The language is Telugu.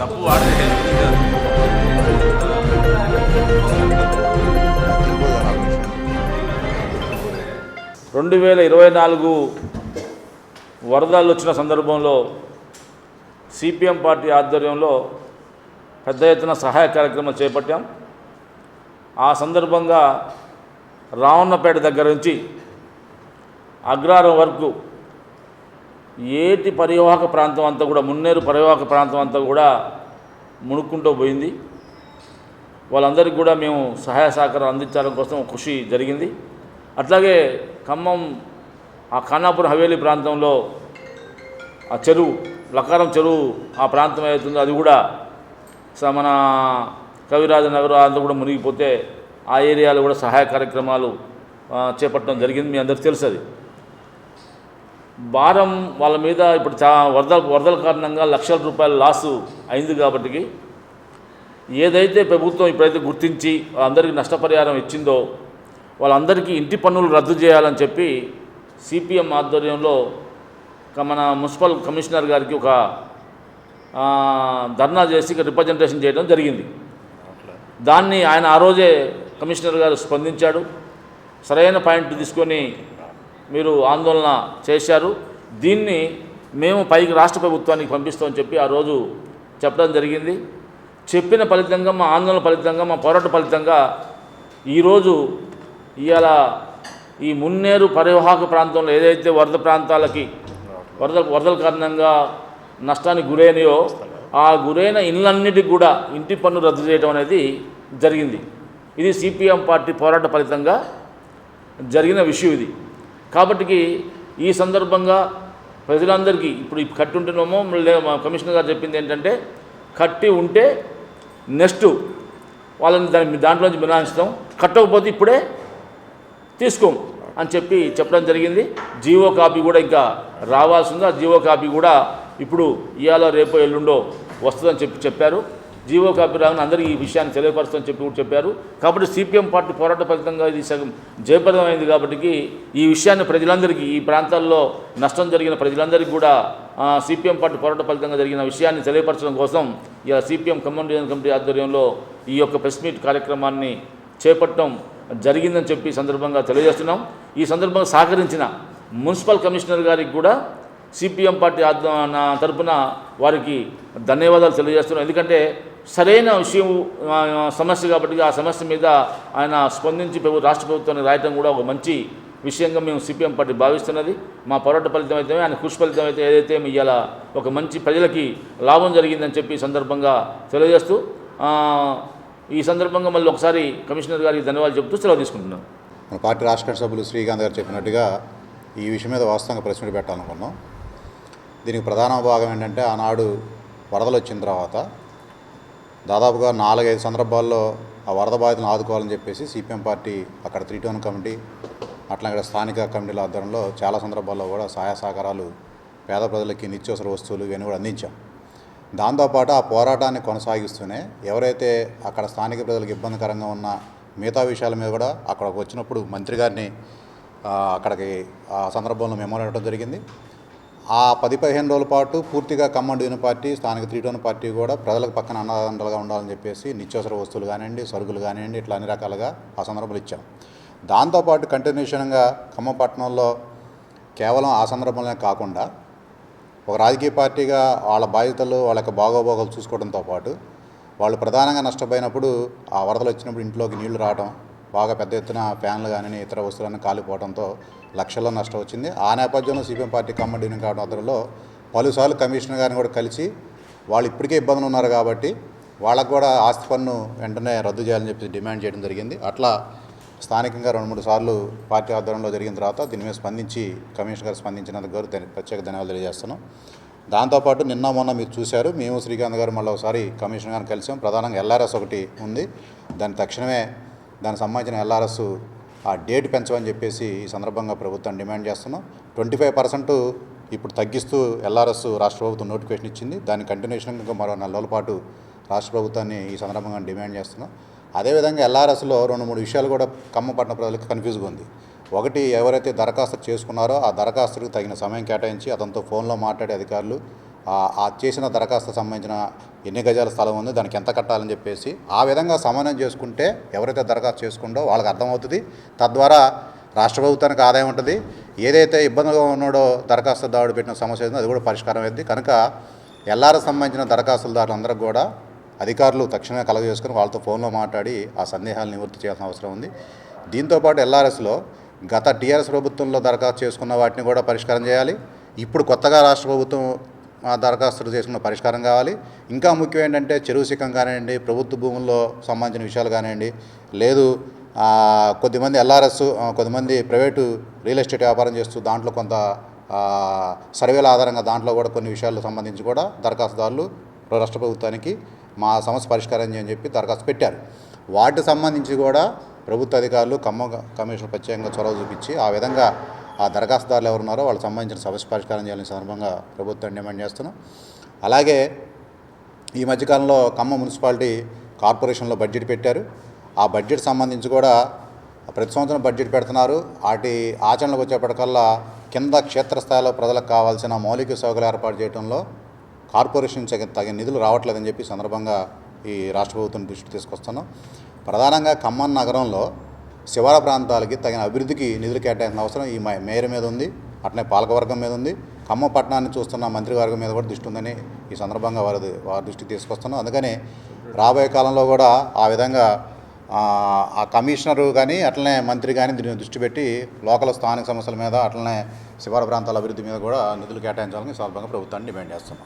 తప్పు రెండు వేల ఇరవై నాలుగు వరదలు వచ్చిన సందర్భంలో సిపిఎం పార్టీ ఆధ్వర్యంలో పెద్ద ఎత్తున సహాయ కార్యక్రమం చేపట్టాం. ఆ సందర్భంగా రావణపేట దగ్గర నుంచి అగ్రారం వరకు ఏటి పరివాహక ప్రాంతం అంతా కూడా మున్నేరు పరివాహక ప్రాంతం అంతా కూడా మునుక్కుంటూ పోయింది. వాళ్ళందరికీ కూడా మేము సహాయ సహకారం అందించడం కోసం కృషి జరిగింది. అట్లాగే ఖమ్మం ఆ ఖానాపురం హవేలీ ప్రాంతంలో ఆ చెరువు లకారం చెరువు ఆ ప్రాంతం ఏదైతుందో అది కూడా స- మన కవిరాజ నగర్ అంతా కూడా మునిగిపోతే ఆ ఏరియాలో కూడా సహాయ కార్యక్రమాలు చేపట్టడం జరిగింది. మీ అందరికీ తెలుసు అది. భారం వాళ్ళ మీద ఇప్పుడు చా వరద వరదల కారణంగా లక్షల రూపాయల లాసు అయింది కాబట్టి ఏదైతే ప్రభుత్వం ఇప్పుడైతే గుర్తించి వాళ్ళందరికీ నష్టపరిహారం ఇచ్చిందో వాళ్ళందరికీ ఇంటి పన్నులు రద్దు చేయాలని చెప్పి సిపిఎం ఆధ్వర్యంలో మన మున్సిపల్ కమిషనర్ గారికి ఒక ధర్నా చేసి ఇక రిప్రజెంటేషన్ చేయడం జరిగింది. దాన్ని ఆయన ఆ రోజే కమిషనర్ గారు స్పందించాడు. సరైన పాయింట్ తీసుకొని మీరు ఆందోళన చేశారు. దీన్ని మేము పైకి రాష్ట్ర ప్రభుత్వానికి పంపిస్తామని చెప్పి ఆ రోజు చెప్పడం జరిగింది. చెప్పిన ఫలితంగా మా ఆందోళన ఫలితంగా మా పోరాట ఫలితంగా ఈరోజు ఇవాళ ఈ మున్నేరు పరివాహక ప్రాంతంలో ఏదైతే వరద ప్రాంతాలకి వరద వరదల కారణంగా నష్టానికి గురైనయో ఆ గురైన ఇళ్ళన్నిటికి కూడా ఇంటి పన్ను రద్దు చేయడం అనేది జరిగింది. ఇది సిపిఎం పార్టీ పోరాట ఫలితంగా జరిగిన విషయం ఇది. కాబట్టి ఈ సందర్భంగా ప్రజలందరికీ ఇప్పుడు కట్టి ఉంటున్నామో మళ్ళీ మా కమిషనర్ గారు చెప్పింది ఏంటంటే కట్టి ఉంటే నెక్స్ట్ వాళ్ళని దాని దాంట్లోంచి మినహాయిస్తాం కట్టకపోతే ఇప్పుడే తీసుకోం అని చెప్పి చెప్పడం జరిగింది. జీవో కాపీ కూడా ఇంకా రావాల్సింది ఆ జీవో కాపీ కూడా ఇప్పుడు ఇవాళ రేపు ఎల్లుండో వస్తుందని చెప్పి చెప్పారు. జీవో కాపీ రాగానే అందరికీ ఈ విషయాన్ని తెలియపరుస్తుందని చెప్పి కూడా చెప్పారు. కాబట్టి సిపిఎం పార్టీ పోరాట ఫలితంగా ఇది సగం జయప్రదమైంది కాబట్టి ఈ విషయాన్ని ప్రజలందరికీ ఈ ప్రాంతాల్లో నష్టం జరిగిన ప్రజలందరికీ కూడా సిపిఎం పార్టీ పోరాట ఫలితంగా జరిగిన విషయాన్ని తెలియపరచడం కోసం ఇలా సిపిఎం కమ్యూనిటీ డివిజన్ కమిటీ ఆధ్వర్యంలో ఈ యొక్క ప్రెస్ మీట్ కార్యక్రమాన్ని చేపట్టడం జరిగిందని చెప్పి సందర్భంగా తెలియజేస్తున్నాం. ఈ సందర్భంగా సహకరించిన మున్సిపల్ కమిషనర్ గారికి కూడా సిపిఎం పార్టీ ఆధ్వ- నా తరపున వారికి ధన్యవాదాలు తెలియజేస్తున్నాం. ఎందుకంటే సరైన విషయం సమస్య కాబట్టి ఆ సమస్య మీద ఆయన స్పందించి ప్రభు రాష్ట్ర ప్రభుత్వాన్ని రాయటం కూడా ఒక మంచి విషయంగా మేము సిపిఎం పార్టీ భావిస్తున్నది. మా పోరాట ఫలితం అయితే ఆయన కృషి ఫలితం అయితే ఏదైతే ఇవాళ ఒక మంచి ప్రజలకి లాభం జరిగిందని చెప్పి సందర్భంగా తెలియజేస్తూ ఈ సందర్భంగా మళ్ళీ ఒకసారి కమిషనర్ గారికి ధన్యవాదాలు చెప్తూ సెలవు తీసుకుంటున్నాం. మన పార్టీ రాష్ట్ర సభ్యులు శ్రీకాంత్ గారు చెప్పినట్టుగా ఈ విషయం మీద వాస్తవంగా ప్రశ్నలు పెట్టాలనుకున్నాం. దీనికి ప్రధాన భాగం ఏంటంటే ఆనాడు వరదలు వచ్చిన తర్వాత దాదాపుగా నాలుగైదు సందర్భాల్లో ఆ వరద బాధితులను ఆదుకోవాలని చెప్పేసి సిపిఎం పార్టీ అక్కడ త్రీ టౌన్ కమిటీ అట్లా ఇక్కడ స్థానిక కమిటీల ఆధ్వర్యంలో చాలా సందర్భాల్లో కూడా సహాయ సహకారాలు పేద ప్రజలకి నిత్యవసర వస్తువులు ఇవన్నీ కూడా అందించాం. దాంతోపాటు ఆ పోరాటాన్ని కొనసాగిస్తూనే ఎవరైతే అక్కడ స్థానిక ప్రజలకు ఇబ్బందికరంగా ఉన్న మిగతా విషయాల మీద కూడా అక్కడికి వచ్చినప్పుడు మంత్రి గారిని అక్కడికి ఆ సందర్భంలో మెమో జరిగింది. ఆ పది పదిహేను రోజుల పాటు పూర్తిగా ఖమ్మం డివిజన్ పార్టీ స్థానిక త్రీ పార్టీ కూడా ప్రజలకు పక్కన అన్నదండలుగా ఉండాలని చెప్పేసి నిత్యావసర వస్తువులు కానివ్వండి సరుకులు కానివ్వండి ఇట్లా అన్ని రకాలుగా ఆ సందర్భంలో ఇచ్చాం. దాంతోపాటు కంటిన్యూషన్గా ఖమ్మపట్నంలో కేవలం ఆ సందర్భంలోనే కాకుండా ఒక రాజకీయ పార్టీగా వాళ్ళ బాధ్యతలు వాళ్ళ యొక్క చూసుకోవడంతో పాటు వాళ్ళు ప్రధానంగా నష్టపోయినప్పుడు ఆ వరదలు వచ్చినప్పుడు ఇంట్లోకి నీళ్ళు రావడం బాగా పెద్ద ఎత్తున ఫ్యాన్లు కానీ ఇతర వస్తువులన్నీ కాలిపోవడంతో లక్షల్లో నష్టం వచ్చింది. ఆ నేపథ్యంలో సిపిఎం పార్టీ ఖమ్మం కావడం అతనిలో పలుసార్లు కమిషనర్ గారిని కూడా కలిసి వాళ్ళు ఇప్పటికే ఇబ్బందులు ఉన్నారు కాబట్టి వాళ్ళకు కూడా ఆస్తి పన్ను వెంటనే రద్దు చేయాలని చెప్పి డిమాండ్ చేయడం జరిగింది. అట్లా స్థానికంగా రెండు మూడు సార్లు పార్టీ ఆధ్వర్యంలో జరిగిన తర్వాత దీని మీద స్పందించి కమిషనర్ గారు స్పందించినందుకు గారు ప్రత్యేక ధన్యవాదాలు తెలియజేస్తున్నాం. దాంతోపాటు నిన్న మొన్న మీరు చూశారు మేము శ్రీకాంత్ గారు మళ్ళీ ఒకసారి కమిషనర్ గారిని కలిసాం. ప్రధానంగా ఎల్ఆర్ఎస్ ఒకటి ఉంది. దాని తక్షణమే దానికి సంబంధించిన ఎల్ఆర్ఎస్ ఆ డేట్ పెంచమని చెప్పేసి ఈ సందర్భంగా ప్రభుత్వం డిమాండ్ చేస్తున్నాం. ట్వంటీ ఫైవ్ పర్సెంట్ ఇప్పుడు తగ్గిస్తూ ఎల్ఆర్ఎస్ రాష్ట్ర ప్రభుత్వం నోటిఫికేషన్ ఇచ్చింది. దాని కంటిన్యూషన్ ఇంకా మరో నెల రోజుల పాటు రాష్ట్ర ప్రభుత్వాన్ని ఈ సందర్భంగా డిమాండ్ చేస్తున్నాం. అదేవిధంగా ఎల్ఆర్ఎస్లో రెండు మూడు విషయాలు కూడా ఖమ్మపట్న ప్రజలకు కన్ఫ్యూజ్గా ఉంది. ఒకటి ఎవరైతే దరఖాస్తు చేసుకున్నారో ఆ దరఖాస్తుకు తగిన సమయం కేటాయించి అతనితో ఫోన్లో మాట్లాడే అధికారులు ఆ- చేసిన దరఖాస్తు సంబంధించిన ఎన్ని గజాల స్థలం ఉంది దానికి ఎంత కట్టాలని చెప్పేసి ఆ విధంగా సమన్వయం చేసుకుంటే ఎవరైతే దరఖాస్తు చేసుకుంటో వాళ్ళకి అర్థమవుతుంది. తద్వారా రాష్ట్ర ప్రభుత్వానికి ఆదాయం ఉంటుంది. ఏదైతే ఇబ్బందిగా ఉన్నాడో దరఖాస్తుదారుడు పెట్టిన సమస్య ఉందో అది కూడా పరిష్కారం అయింది కనుక ఎల్ఆర్ సంబంధించిన దరఖాస్తుదారులందరికీ కూడా అధికారులు తక్షణమే కలగజేసుకుని వాళ్ళతో ఫోన్లో మాట్లాడి ఆ సందేహాలు నివృత్తి చేయాల్సిన అవసరం ఉంది. దీంతోపాటు ఎల్ఆర్ఎస్లో గత టీఆర్ఎస్ ప్రభుత్వంలో దరఖాస్తు చేసుకున్న వాటిని కూడా పరిష్కారం చేయాలి. ఇప్పుడు కొత్తగా రాష్ట్ర ప్రభుత్వం దరఖాస్తులు చేసుకున్న పరిష్కారం కావాలి. ఇంకా ముఖ్యం ఏంటంటే చెరువు సిక్కం కానివ్వండి ప్రభుత్వ భూముల్లో సంబంధించిన విషయాలు కానివ్వండి లేదు కొద్దిమంది ఎల్ఆర్ఎస్ కొద్దిమంది ప్రైవేటు రియల్ ఎస్టేట్ వ్యాపారం చేస్తూ దాంట్లో కొంత సర్వేల ఆధారంగా దాంట్లో కూడా కొన్ని విషయాలు సంబంధించి కూడా దరఖాస్తుదారులు రాష్ట్ర ప్రభుత్వానికి మా సమస్య పరిష్కారం చేయని చెప్పి దరఖాస్తు పెట్టారు. వాటికి సంబంధించి కూడా ప్రభుత్వ అధికారులు ఖమ్మం కమిషన్ ప్రత్యేకంగా చొరవ చూపించి ఆ విధంగా ఆ దరఖాస్తుదారులు ఎవరున్నారో వాళ్ళకి సంబంధించిన సమస్య పరిష్కారం చేయాలని సందర్భంగా ప్రభుత్వం డిమాండ్ చేస్తున్నాం. అలాగే ఈ మధ్యకాలంలో ఖమ్మం మున్సిపాలిటీ కార్పొరేషన్లో బడ్జెట్ పెట్టారు. ఆ బడ్జెట్ సంబంధించి కూడా ప్రతి సంవత్సరం బడ్జెట్ పెడుతున్నారు. వాటి ఆచరణకు వచ్చేప్పటికల్లా కింద క్షేత్రస్థాయిలో ప్రజలకు కావాల్సిన మౌలిక సౌకర్యాలు ఏర్పాటు చేయడంలో కార్పొరేషన్ తగిన నిధులు రావట్లేదని చెప్పి సందర్భంగా ఈ రాష్ట్ర ప్రభుత్వం దృష్టి తీసుకొస్తున్నాం. ప్రధానంగా ఖమ్మం నగరంలో శివార ప్రాంతాలకి తగిన అభివృద్ధికి నిధులు కేటాయించిన అవసరం ఈ మేయర్ మీద ఉంది అట్లనే పాలకవర్గం మీద ఉంది. ఖమ్మం పట్టణాన్ని చూస్తున్న మంత్రివర్గం మీద కూడా దృష్టి ఉందని ఈ సందర్భంగా వారి వారి దృష్టికి తీసుకొస్తున్నాం. అందుకని రాబోయే కాలంలో కూడా ఆ విధంగా ఆ, కమిషనరు కానీ అట్లనే మంత్రి కానీ దీన్ని దృష్టి పెట్టి లోకల్ స్థానిక సమస్యల మీద అట్లనే శివార ప్రాంతాల అభివృద్ధి మీద కూడా నిధులు కేటాయించాలని సందర్భంగా ప్రభుత్వాన్ని డిమాండ్ చేస్తున్నాం.